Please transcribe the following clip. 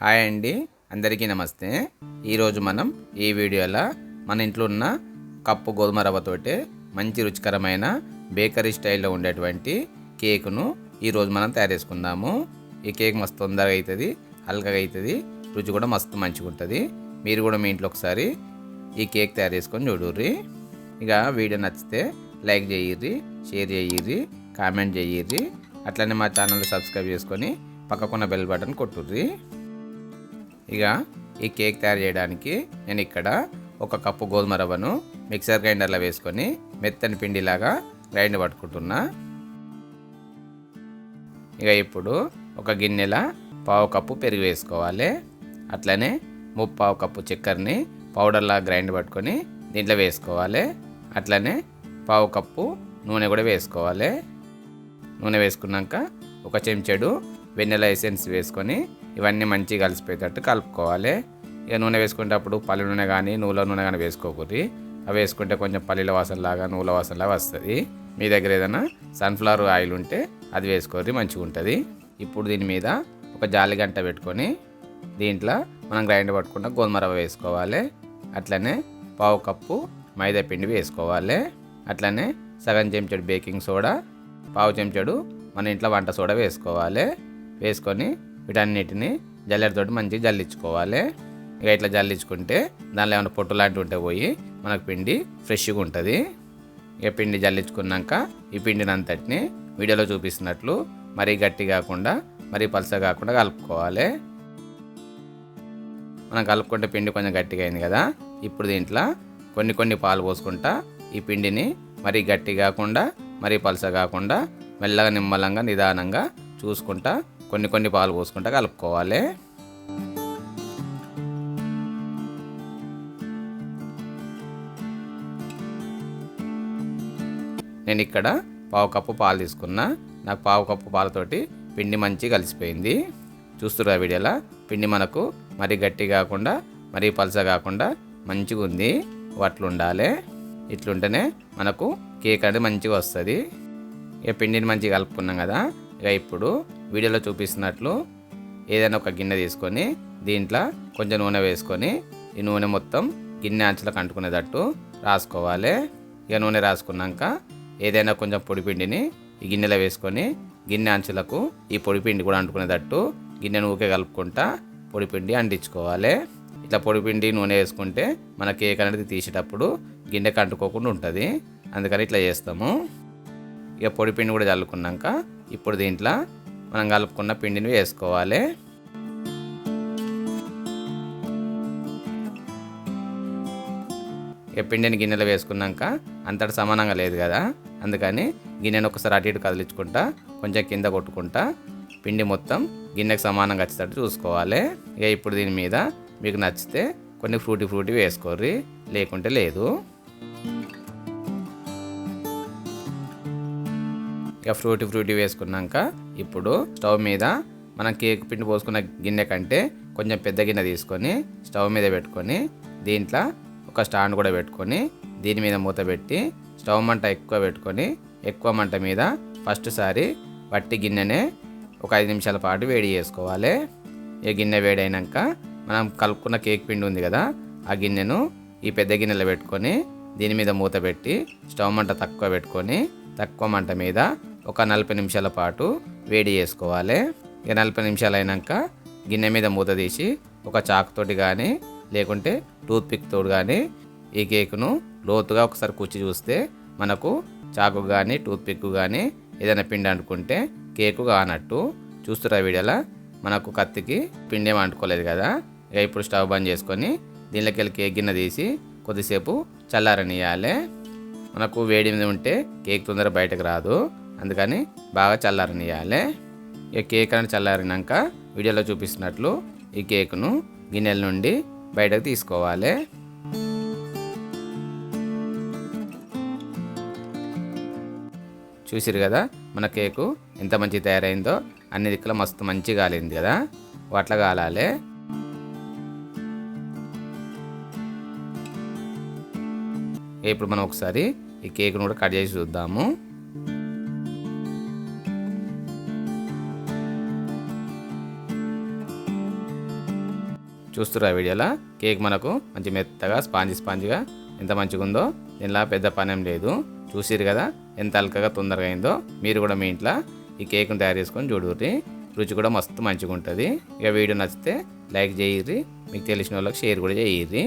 Hi అండి. అందరికీ నమస్తే. ఈరోజు మనం ఈ వీడియోలో మన ఇంట్లో ఉన్న కప్పు గోధుమ రవ్వతోటి మంచి రుచికరమైన బేకరీ స్టైల్లో ఉండేటువంటి కేకును ఈరోజు మనం తయారు చేసుకుందాము. ఈ కేక్ మస్తు తొందరగా అవుతుంది హల్కగా అవుతుంది రుచి కూడా మస్తు మంచిగా ఉంటుంది. మీరు కూడా మీ ఇంట్లో ఒకసారి ఈ కేక్ తయారు చేసుకొని చూడుర్రి. ఇక వీడియో నచ్చితే లైక్ చేయిర్రి షేర్ చేయిర్రి కామెంట్ చేయిర్రి. అట్లనే మా ఛానల్ సబ్స్క్రైబ్ చేసుకొని పక్కకున్న బెల్ బటన్ కొట్టుర్రి. ఇక ఈ కేక్ తయారు చేయడానికి నేను ఇక్కడ ఒక కప్పు గోధుమ రవ్వను మిక్సర్ గ్రైండర్లో వేసుకొని మెత్తని పిండిలాగా గ్రైండ్ పట్టుకుంటున్నా. ఇక ఇప్పుడు ఒక గిన్నెల పావు కప్పు పెరుగు వేసుకోవాలి. అట్లనే ముప్పావు కప్పు చక్కెరని పౌడర్లా గ్రైండ్ పట్టుకొని దీంట్లో వేసుకోవాలి. అట్లనే పావు కప్పు నూనె కూడా వేసుకోవాలి. నూనె వేసుకున్నాక ఒక చెంచాడు వెన్నెల ఎసెన్స్ వేసుకొని ఇవన్నీ మంచిగా కలిసిపోయేటట్టు కలుపుకోవాలి. ఇక నూనె వేసుకునేటప్పుడు పల్లి నూనె కానీ నూనె నూనె కానీ వేసుకోకూరి అవి వేసుకుంటే కొంచెం పల్లీల వాసనలాగా వాసన వాసనలాగా వస్తుంది. మీ దగ్గర ఏదైనా సన్ఫ్లవర్ ఆయిల్ ఉంటే అది వేసుకోరి మంచిగా ఉంటుంది. ఇప్పుడు దీని మీద ఒక జాలి గంట పెట్టుకొని దీంట్లో మనం గ్రైండ్ పట్టుకున్న గోధుమ రవ్వ వేసుకోవాలి. అట్లనే పావు కప్పు మైదా పిండి వేసుకోవాలి. అట్లనే సగం చెంచాడు బేకింగ్ సోడా పావు చెంచాడు మన ఇంట్లో వంట సోడా వేసుకోవాలి. వేసుకొని వీటన్నిటిని జల్లెడతోటి మంచిగా జల్లించుకోవాలి. ఇక ఇట్లా జల్లించుకుంటే దానిలో ఏమైనా పొట్టు లాంటివి ఉంటే పోయి మనకు పిండి ఫ్రెష్గా ఉంటుంది. ఇక పిండి జల్లించుకున్నాక ఈ పిండిని అంతటిని వీడియోలో చూపిస్తున్నట్లు మరీ గట్టి కాకుండా మరీ పలస కాకుండా కలుపుకోవాలి. మనం కలుపుకుంటే పిండి కొంచెం గట్టిగా అయింది కదా ఇప్పుడు దీంట్లో కొన్ని కొన్ని పాలు పోసుకుంటా ఈ పిండిని మరీ గట్టి కాకుండా మరీ పలస కాకుండా మెల్లగా నిమ్మలంగా నిదానంగా చూసుకుంటా కొన్ని కొన్ని పాలు పోసుకుంటా కలుపుకోవాలి. నేను ఇక్కడ పావు కప్పు పాలు తీసుకున్నా. నాకు పావు కప్పు పాలతోటి పిండి మంచి కలిసిపోయింది. చూస్తురా వీడియోలా? పిండి మనకు మరీ గట్టి కాకుండా మరీ పలస కాకుండా మంచిగా ఉంది. అట్లా ఉండాలి ఇట్లుంటేనే మనకు కేక్ అనేది మంచిగా వస్తుంది. ఇక పిండిని మంచిగా కలుపుకున్నాం కదా. ఇక ఇప్పుడు వీడియోలో చూపిస్తున్నట్లు ఏదైనా ఒక గిన్నె తీసుకొని దీంట్లో కొంచెం నూనె వేసుకొని ఈ నూనె మొత్తం గిన్నె అంచులకు అంటుకునేటట్టు రాసుకోవాలి. ఇక నూనె రాసుకున్నాక ఏదైనా కొంచెం పొడిపిండిని ఈ గిన్నెలో వేసుకొని గిన్నె అంచులకు ఈ పొడిపిండి కూడా అంటుకునేటట్టు గిన్నెను ఊకే కలుపుకుంటా పొడిపిండి అంటించుకోవాలి. ఇట్లా పొడిపిండి నూనె వేసుకుంటే మన కేక్ అనేది తీసేటప్పుడు గిన్నెకి అంటుకోకుండా ఉంటుంది. అందుకని ఇట్లా చేస్తాము. ఇక పొడిపిండి కూడా చల్లుకున్నాక ఇప్పుడు దీంట్లో మనం కలుపుకున్న పిండిని వేసుకోవాలి. ఇక పిండిని గిన్నెలో వేసుకున్నాక అంతటి సమానంగా లేదు కదా. అందుకని గిన్నెను ఒకసారి అటు ఇటు కదిలించుకుంటా కొంచెం కింద కొట్టుకుంటా పిండి మొత్తం గిన్నెకి సమానంగా వచ్చేటట్టు చూసుకోవాలి. ఇక ఇప్పుడు దీని మీద మీకు నచ్చితే కొన్ని ఫ్రూటీ ఫ్రూటీ వేసుకోర్రి లేకుంటే లేదు. ఇక ఫ్రూటీ ఫ్రూటీ వేసుకున్నాక ఇప్పుడు స్టవ్ మీద మనం కేక్ పిండి పోసుకున్న గిన్నె కంటే కొంచెం పెద్ద గిన్నె తీసుకొని స్టవ్ మీద పెట్టుకొని దీంట్లో ఒక స్టాండ్ కూడా పెట్టుకొని దీని మీద మూత పెట్టి స్టవ్ మంట ఎక్కువ పెట్టుకొని ఎక్కువ మంట మీద ఫస్ట్ సారి వట్టి గిన్నెనే ఒక ఐదు నిమిషాల పాటు వేడి చేసుకోవాలి. ఈ గిన్నె వేడైనాక మనం కలుపుకున్న కేక్ పిండి ఉంది కదా ఆ గిన్నెను ఈ పెద్ద గిన్నెలో పెట్టుకొని దీని మీద మూత పెట్టి స్టవ్ మంట తక్కువ పెట్టుకొని తక్కువ మంట మీద ఒక నలభై నిమిషాల పాటు వేడి చేసుకోవాలి. ఇక నలభై నిమిషాలు అయినాక గిన్నె మీద మూత తీసి ఒక చాకుతోటి కానీ లేకుంటే టూత్ పిక్ కానీ ఈ కేకును లోతుగా ఒకసారి కూర్చి చూస్తే మనకు చాకు కానీ టూత్ పిక్ కానీ ఏదైనా పిండి అంటుకుంటే కేకు కానట్టు చూస్తురా వీడియోలా. మనకు కత్తికి పిండి ఏమి అంటుకోలేదు కదా. ఇక ఇప్పుడు స్టవ్ బంద్ చేసుకొని దీనిలోకి వెళ్ళి కేక్ గిన్నె తీసి కొద్దిసేపు చల్లారనియాలి మనకు వేడి మీద ఉంటే కేక్ తొందర బయటకు రాదు. అందుకని బాగా చల్లారనియాలి ఇక కేక్ అనేది చల్లారినాక వీడియోలో చూపిస్తున్నట్లు ఈ కేకును గిన్నెల నుండి బయటకు తీసుకోవాలి. చూసిరు కదా మన కేకు ఎంత మంచి తయారైందో అన్ని దిక్కుల మస్తు మంచిగా కాలింది కదా అట్లా కాలాలి. ఇప్పుడు మనం ఒకసారి ఈ కేక్ను కూడా కట్ చేసి చూద్దాము. చూస్తురా వీడియోలో. కేక్ మనకు మంచి మెత్తగా స్పాంజి స్పాంజిగా ఎంత మంచిగా ఉందో దీనిలా పెద్ద పనేం లేదు. చూసిరు కదా ఎంత అల్కగా తొందరగా అయిందో. మీరు కూడా మీ ఇంట్లో ఈ కేక్ను తయారు చేసుకొని చూడుర్రి. రుచి కూడా మస్తు మంచిగా ఉంటుంది ఇక వీడియో నచ్చితే లైక్ చేయర్రి. మీకు తెలిసిన వాళ్ళకి షేర్ కూడా చేయర్రి.